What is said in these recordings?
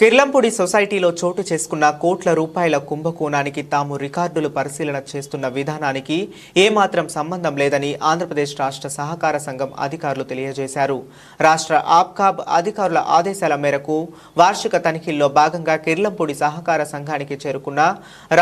కిర్లంపూడి సొసైటీలో చోటు చేసుకున్న కోట్ల రూపాయల కుంభకోణానికి తాము రికార్డులు పరిశీలన చేస్తున్న విధానానికి ఏమాత్రం సంబంధం లేదని ఆంధ్రప్రదేశ్ రాష్ట్ర సహకార సంఘం అధికారులు తెలియజేశారు. రాష్ట్ర ఆప్కాబ్ అధికారుల ఆదేశాల మేరకు వార్షిక తనిఖీల్లో భాగంగా కిర్లంపూడి సహకార సంఘానికి చేరుకున్న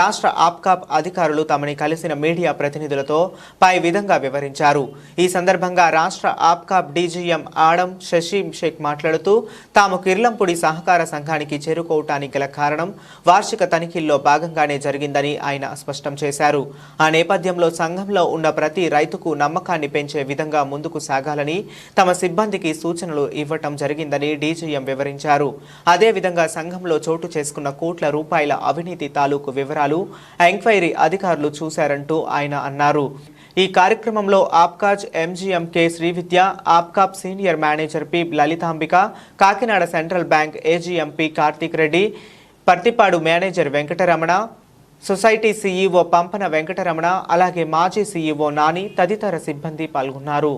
రాష్ట్ర ఆప్కాబ్ అధికారులు తమని కలిసిన మీడియా ప్రతినిధులతో పై విధంగా వివరించారు. ఈ సందర్భంగా రాష్ట్ర ఆప్కాబ్ డీజీఎం ఆడం శశి షేక్ మాట్లాడుతూ తాము కిర్లంపూడి సహకార సంఘానికి చేరుకోవటానికి గల కారణం వార్షిక తనిఖీల్లో భాగంగానే జరిగిందని ఆయన స్పష్టం చేశారు. ఆ నేపథ్యంలో సంఘంలో ఉన్న ప్రతి రైతుకు నమ్మకాన్ని పెంచే విధంగా ముందుకు సాగాలని తమ సిబ్బందికి సూచనలు ఇవ్వటం జరిగిందని డీజీఎం వివరించారు. అదేవిధంగా సంఘంలో చోటు చేసుకున్న కోట్ల రూపాయల అవినీతి తాలూకు వివరాలు ఎంక్వైరీ అధికారులు చూశారంటూ ఆయన అన్నారు. ఈ కార్యక్రమంలో ఆప్కాజ్ MGM K Srividya APCOB senior manager P Lalithambika Kakinada central bank AGM P Karthik Reddy Parthipadu manager Venkataramana society CEO Pampana Venkataramana అలాగే మాజీ సీఈఓ నాని తదితర సిబ్బంది పాల్గొన్నారు.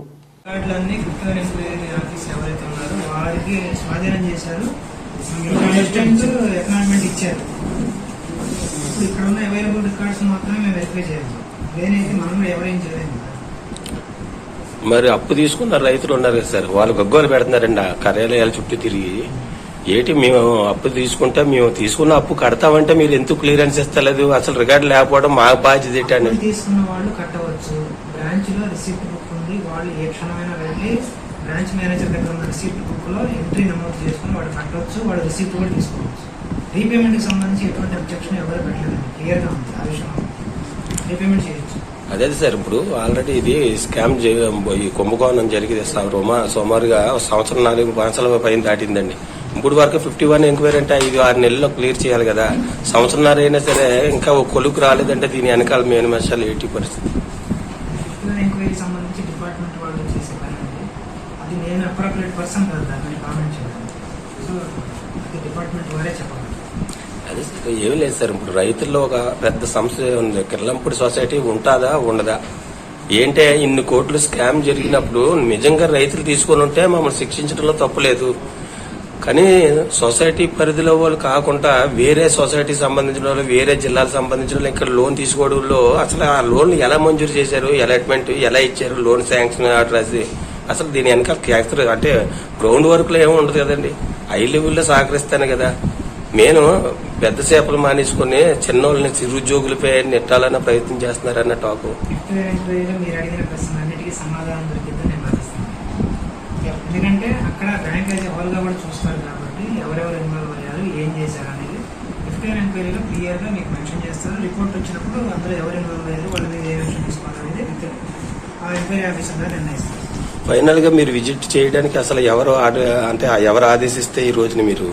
ఇక్కడ ఉన్న అవైలబుల్ రికార్డ్స్ మాత్రమే మేము వెరిఫై చేయాలి మరి అప్పు తీసుకున్న రైతులు ఉన్నారు కదా సార్ వాళ్ళు గగ్గోలు పెడుతున్నారండి ఆ కార్యాలయాల చుట్టూ తిరిగి. ఏంటి మేము అప్పు తీసుకుంటే మేము తీసుకున్న అప్పు కడతామంటే మీరు ఎందుకు క్లియరెన్స్ ఇస్తలేదు? అసలు రికార్డు లేకపోవడం మా బాధ్యత ఏంటండి తీసుకున్న వాళ్ళు కట్టవచ్చు. బ్రాంచ్లో రిసిప్ట్ బుక్ ఉంది. వాళ్ళు ఏ క్షణమైనా వెళ్ళి బ్రాంచ్ మేనేజర్ దగ్గర ఉన్న రిసిప్ట్ బుక్లో ఎంట్రీ నమోదు చేసుకుని వాడు కట్టవచ్చు. వాడు రిసిప్ట్ కూడా తీసుకోవచ్చు. రీపేమెంట్కి సంబంధించి ఎటువంటి అబ్జెక్షన్ ఎవరు పెట్టలేదండి. క్లియర్గా ఉంది ఆ విషయం. అదే సార్ ఇప్పుడు ఆల్రెడీ ఇది స్కామ్ ఈ కుంభకోణం జరిగింది సార్ రోమా సుమారుగా సంవత్సరం నాలుగు మాసాల పైన దాటిందండి. ఇప్పుడు వరకు ఫిఫ్టీ వన్ ఎంక్వైరీ అంటే ఐదు ఆరు నెలల్లో క్లియర్ చేయాలి కదా. సంవత్సరంన్నర అయినా సరే ఇంకా ఒక కొలుకు రాలేదంటే దీని వెనకాల మెయిన్ మసాలు ఎయిటీ పరిస్థితి? డిపార్ట్మెంట్ వారే అదే సార్ లేదు సార్ ఇప్పుడు రైతుల్లో ఒక పెద్ద సమస్య ఉంది. కిర్లంపూడి సొసైటీ ఉంటుందా ఉండదా? ఏంటే ఇన్ని కోట్లు స్కామ్ జరిగినప్పుడు నిజంగా రైతులు తీసుకొని ఉంటే మమ్మల్ని శిక్షించడంలో తప్పులేదు కానీ సొసైటీ పరిధిలో వాళ్ళు కాకుండా వేరే సొసైటీ సంబంధించిన వాళ్ళు వేరే జిల్లాలకు సంబంధించిన వాళ్ళు ఇక్కడ లోన్ తీసుకోవడంలో అసలు ఆ లోన్లు ఎలా మంజూరు చేశారు అలాట్మెంట్ ఎలా ఇచ్చారు లోన్ శాంక్షన్ ఆర్డర్ అది అసలు దీని వెనకాల క్యాక్టర్ అంటే గ్రౌండ్ వర్క్లో ఏమి ఉండదు కదండి. హై లెవెల్లో సహకరిస్తాను కదా. నేను పెద్ద చేపలు మానేసుకుని చిన్నోళ్ళని చిరుద్యోగులపై నెట్టాలన్న ప్రయత్నం చేస్తున్నారన్న టాకు. ఎందుకంటే అక్కడ బ్యాంక్ యాజ్ కూడా చూస్తారు కాబట్టి ఎవరెవరు ఇన్వాల్వ్ అయ్యారు ఏం చేశారు అనేది ఎంక్వైరీలో క్లియర్గా మీకు మెన్షన్ చేస్తారు. రిపోర్ట్ వచ్చినప్పుడు అందులో ఎవరు ఇన్వాల్వ్ అయ్యారు వాళ్ళ మీద ఏ యాక్షన్ తీసుకోవాలనేది with ఆ ఎంక్వైరీ ఆఫీసర్ గారు నిర్ణయిస్తారు. ఫైనల్గా మీరు విజిట్ చేయడానికి అసలు ఎవరు అంటే ఎవరు ఆదేశిస్తే ఈ రోజున మీరు?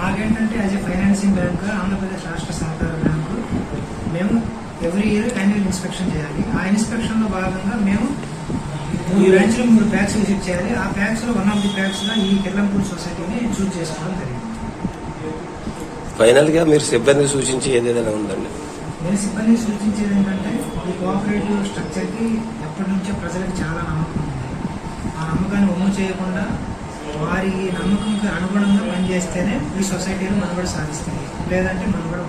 మాకేంటంటే as a financing bank Andhra Pradesh రాష్ట్ర సహకార బ్యాంకు మేము ఎవ్రీ ఇయర్ యాన్యువల్ ఇన్స్పెక్షన్ చేయాలి. ఆ ఇన్స్పెక్షన్లో భాగంగా మేము ఈ బ్రాంచ్లో మూడు ప్యాక్స్ విజిట్ చేయాలి. ఆ ప్యాక్స్లో వన్ ఆఫ్ ది ప్యాక్స్గా ఈ కిర్లంపూర్ సొసైటీని చూస్ చేసుకోవడం జరిగింది. ఫైనల్గా మీరు సిబ్బంది సూచించి ఏదైనా ఉందండి? నేను సిబ్బంది సూచించేది ఏంటంటే ఈ కోఆపరేటివ్ స్ట్రక్చర్కి ఎప్పటి నుంచో ప్రజలకు చాలా నమ్మకం ఉంది. ఆ నమ్మకాన్ని ఒమ్ము చేయకుండా వారి నమ్మకంకి అనుగుణంగా పనిచేస్తేనే ఈ సొసైటీలో మనుగడ సాధిస్తాయి లేదంటే మనుగడ